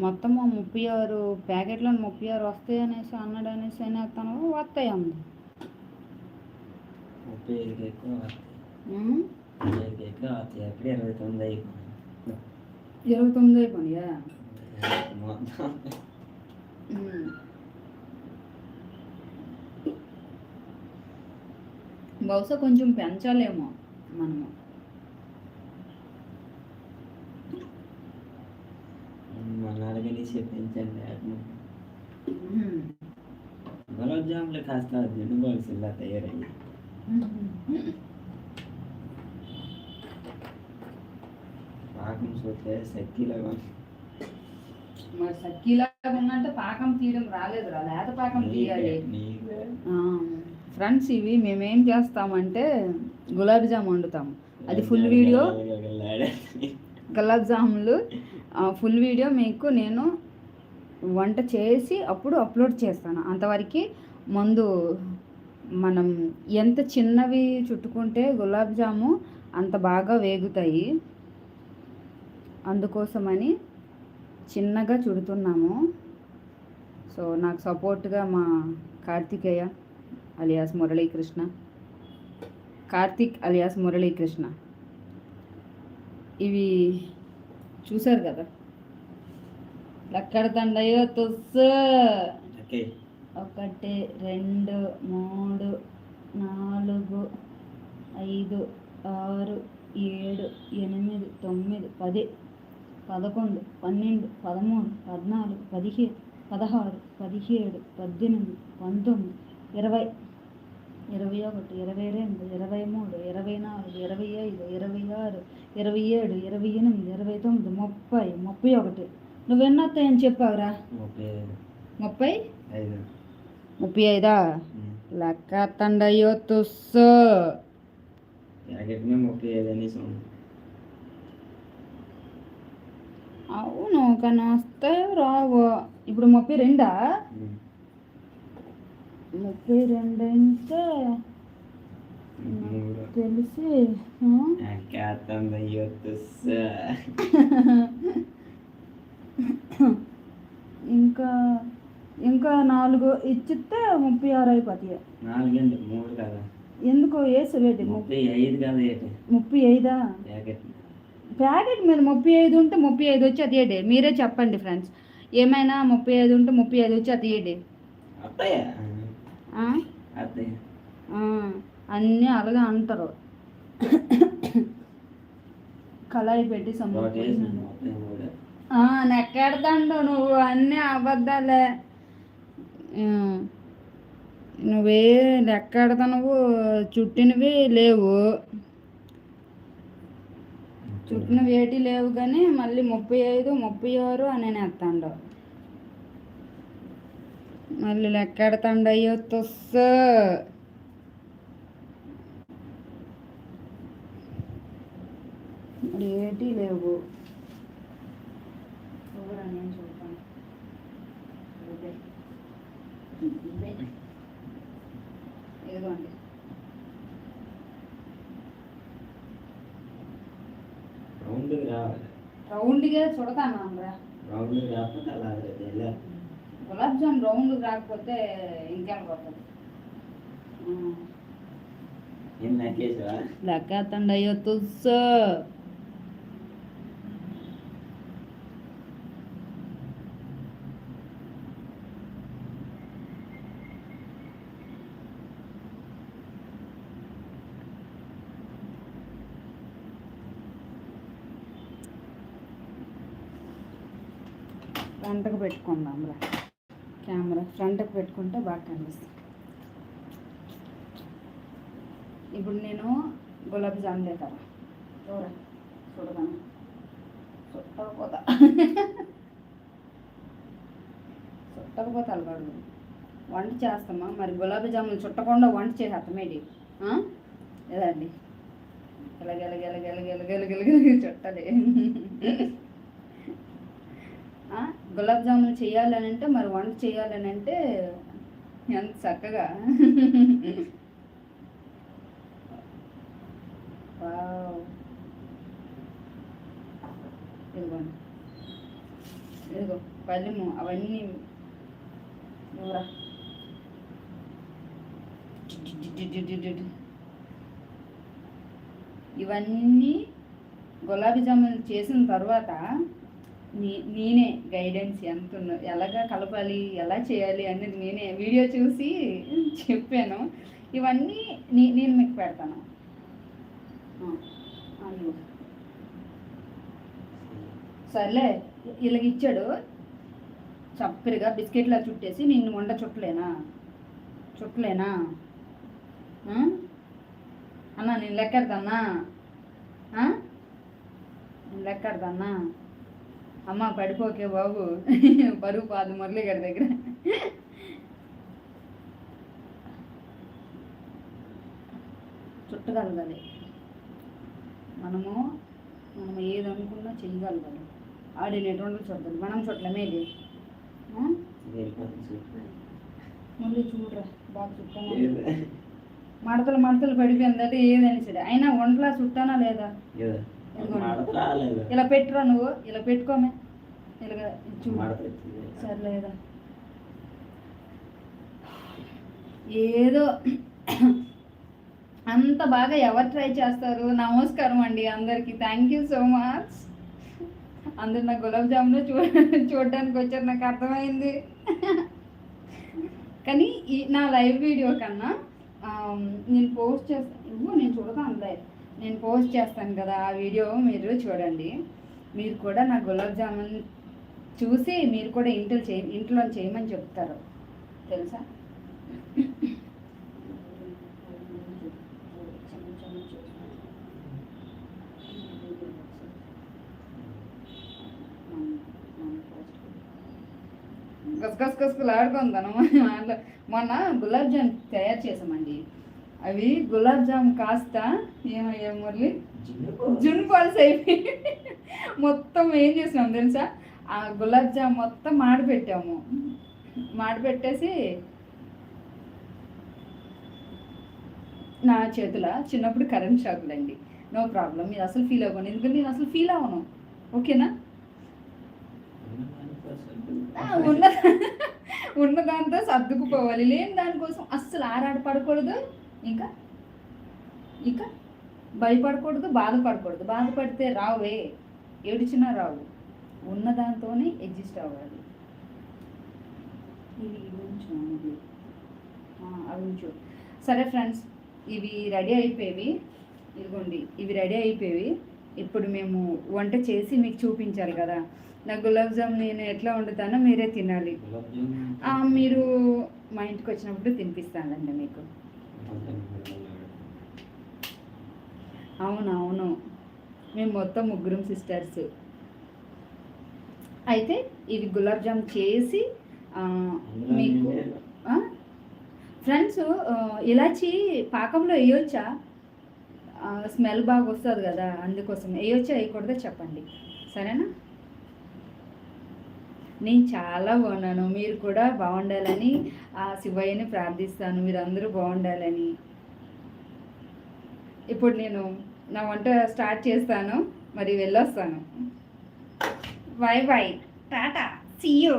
మొత్తం ముప్పై ఆరు ప్యాకెట్లు ముప్పై ఆరు వస్తాయి అనేసి అన్నాడు అనేసి అనేస్తాను వస్తాయి అంది ముప్పై ఐదుకి ఎక్కువ వస్తాయి. ఉమ్, ముప్పై ఐదుకి ఎక్కువ వస్తాయి. అప్పుడే ఇరవై తొమ్మిది అయిపోయింది ఇరవై తొమ్మిది అయిపోయినాయా. బహుశా కొంచెం పెంచాలేమో మనము. ఉమ్. గులాబ్ జాములు కాస్త జిడ్డు బాక్స్ ఇలా తయారయ్యి పాకం చూస్తే మరి సక్కీలాగా ఉన్నంటే పాకం తీయడం రాలేదురా. లేత పాకం తీయాలి. ఫ్రెండ్స్ ఇవి మేమేం చేస్తామంటే గులాబీ జామ్ వండుతాము అది ఫుల్ వీడియో. గులాబ్ జాములు. ఫుల్ వీడియో మీకు నేను వంట చేసి అప్పుడు అప్లోడ్ చేస్తాను. అంతవరకు ముందు మనం ఎంత చిన్నవి చుట్టుకుంటే గులాబ్ జాము అంత బాగా వేగుతాయి. అందుకోసమని చిన్నగా చుడుతున్నాము. సో నాకు సపోర్ట్గా మా కార్తికేయ అలియాస్ మురళీకృష్ణ. కార్తిక్ అలియాస్ మురళీకృష్ణ. ఇవి చూసారు కదా? లక్కడ తండయో తుస్సు ఒకటి రెండు మూడు నాలుగు ఐదు ఆరు ఏడు ఎనిమిది తొమ్మిది పది పదకొండు పన్నెండు పదమూడు పద్నాలుగు పదిహేను పదహారు పదిహేడు పద్దెనిమిది పంతొమ్మిది ఇరవై ఇరవై ఒకటి ఇరవై రెండు ఇరవై మూడు ఇరవై నాలుగు ఇరవై ఐదు ఇరవై ఆరు ఇరవై ఏడు ఇరవై ఎనిమిది ఇరవై తొమ్మిది ముప్పై ముప్పై ఒకటి. నువ్వెన్నొస్తాయని చెప్పావురా? ముప్పై ముప్పై? ఐదు. ముప్పై ఐదా? ఉమ్. లెక్క తండయ్యో తుస్సు. అవును కానీ వస్తే రావు. ఇప్పుడు ముప్పై రెండా. ముప్పై రెండు అంటే తెలిసి ఇంకా ఇంకా నాలుగు ఇచ్చితే ముప్పై ఆరు అయిపోతాయి. నాలుగండి మూడు కదా. ఎందుకు? వేసి రేటు ముప్పై ఐదు కదా ఏంటి ముప్పై ఐదా? ప్యాకెట్. మీద ముప్పై ఐదు ఉంటే ముప్పై ఐదు వచ్చి అది ఏడే మీరే చెప్పండి ఫ్రెండ్స్. ఏమైనా ముప్పై ఐదు ఉంటే ముప్పై ఐదు వచ్చి అది ఏడే అన్నీ అలాగే అంటారు. కళాయి పెట్టి నెక్కెడతాండు నువ్వు అన్నీ అబద్ధాలే. నువ్వే లెక్కెడతావు చుట్టినవి లేవు. చుట్టినవి ఏటి లేవు కానీ మళ్ళీ ముప్పై ఐదు ముప్పై ఆరు అని నేస్తాండు మళ్ళీ లెక్కెడతాండు అయ్యో తుస్స. ఇప్పుడు ఏటి లేవు. ఇదిగోండి చూడతాను రౌండ్ రాకపోతే అలా గులాబ్ జామ్ రౌండ్ రాకపోతే తుస్సు. ఫ్రంట్కి పెట్టుకుందాం రా కెమెరా ఫ్రంట్కి పెట్టుకుంటే బాగా కనిపిస్తుంది ఇప్పుడు నేను గులాబీ జామ్ లేతారా చూడరా చూడదాను చుట్టకపోతా చుట్టకపోతే అలవాడు వంట చేస్తామా మరి గులాబీ జాములు చుట్టకుండా వంట చేసేస్తామేంటి లేదండి గెల గులాబ్ జామున్ చేయాలని అంటే మరి వంట చేయాలని అంటే ఎంత చక్కగా. వావ్. ఇదిగోండి. ఇదిగో పల్లెము అవన్నీ ఇవన్నీ గులాబీ జాములు చేసిన తర్వాత నీ నేనే గైడెన్స్ ఎంత ఉన్న- ఎలాగా కలపాలి ఎలా చేయాలి అనేది నేనే వీడియో చూసి చెప్పాను. ఇవన్నీ నీ నేను మీకు పెడతాను. సర్లే ఇలాగ ఇచ్చాడు. చప్పరిగా బిస్కెట్లా చుట్టేసి నిన్ను వండ చుట్టలేనా? చుట్టలేనా? అన్నా నేను లెక్కెడతానా? ఆ? నేను లెక్కెడతానా? అమ్మ పడిపోకే బాబు. బరువు పాదు మురళి గారి దగ్గర. చుట్టగలగాలి. మనము మనం ఏది అనుకున్నా చెయ్యగలగాలి. ఆడిన ఎటువంటి చుట్టాలి మనం? వెళ్ళిపోతుంది చూడు. మళ్ళీ చూడరా బాగా చుట్టాను? మడతలు మడతలు పడిపోయిందంటే ఏదని సరే. అయినా ఒంట్లా చుట్టానా లేదా? ఇలా పెట్టురా నువ్వు. ఇలా పెట్టుకోమే. వచ్చింది. సర్లేదా. ఏదో అంత బాగా ఎవరు ట్రై చేస్తారు? నమస్కారం అండి అందరికి. థ్యాంక్ యూ సో మచ్ అందరు నా గులాబ్ జామున్ చూ చూడడానికి వచ్చారు. నాకు అర్థమైంది. కానీ ఈ నా లైవ్ వీడియో కన్నా నేను పోస్ట్ చేస్తాను నేను చూడతాను లైవ్ నేను పోస్ట్ చేస్తాను కదా ఆ వీడియో మీరు చూడండి. మీరు కూడా నా గులాబ్ జామున్ చూసి మీరు కూడా ఇంట్లో చేయ ఇంట్లో చేయమని చెప్తారు. తెలుసా? గసగస గసగలు ఆడుకుందాను మొన్న గులాబ్ జామ్ తయారు చేసామండి అవి గులాబ్ జామ్ కాస్త ఏమయ్యా మురళి. జున్ను పాల్స్. అయిపోయి. మొత్తం ఏం చేసినాం తెలుసా? ఆ గులాబ్ జామ్ మొత్తం మాడిపెట్టాము. మాడిపెట్టేసి నా చేతుల చిన్నప్పుడు కరెంట్ షాకులు అండి నో ప్రాబ్లం మీరు అసలు ఫీల్ అవ్వను. ఎందుకంటే నేను అసలు ఫీల్ అవ్వను. ఓకేనా? ఉన్న ఉన్న దాంతో సర్దుకుపోవాలి. లేని దానికోసం అస్సలు ఆరాట పడకూడదు. ఇంకా? ఇంకా? భయపడకూడదు బాధపడకూడదు. బాధపడితే రావే ఏడిచినా రావు. ఉన్న దాంతోనే అడ్జస్ట్ అవ్వాలి. ఇవి ఉంచు, అవి ఉంచు సరే ఫ్రెండ్స్ ఇవి రెడీ అయిపోయేవి. ఇదిగోండి ఇవి రెడీ అయిపోయేవి. ఇప్పుడు మేము వంట చేసి మీకు చూపించాలి కదా. నా గులాబ్ జామ్ నేను ఎట్లా వండుతానో మీరే తినాలి. మీరు మా ఇంటికి వచ్చినప్పుడు తినిపిస్తానండి మీకు. అవును అవును మేము మొత్తం ముగ్గురం సిస్టర్స్. అయితే ఇవి గులాబ్ జామ్ చేసి మీకు? ఫ్రెండ్స్ ఇలాచి పాకంలో వేయొచ్చా? స్మెల్ బాగా వస్తుంది కదా అందుకోసం వేయొచ్చా వేయకూడదో చెప్పండి. సరేనా? నేను చాలా బాగున్నాను. మీరు కూడా బాగుండాలని ఆ శివయ్యని ప్రార్థిస్తాను. మీరు అందరూ బాగుండాలని. ఇప్పుడు నేను నా వంట స్టార్ట్ చేస్తాను. మరి వెళ్ళొస్తాను. Bye bye tata. See you.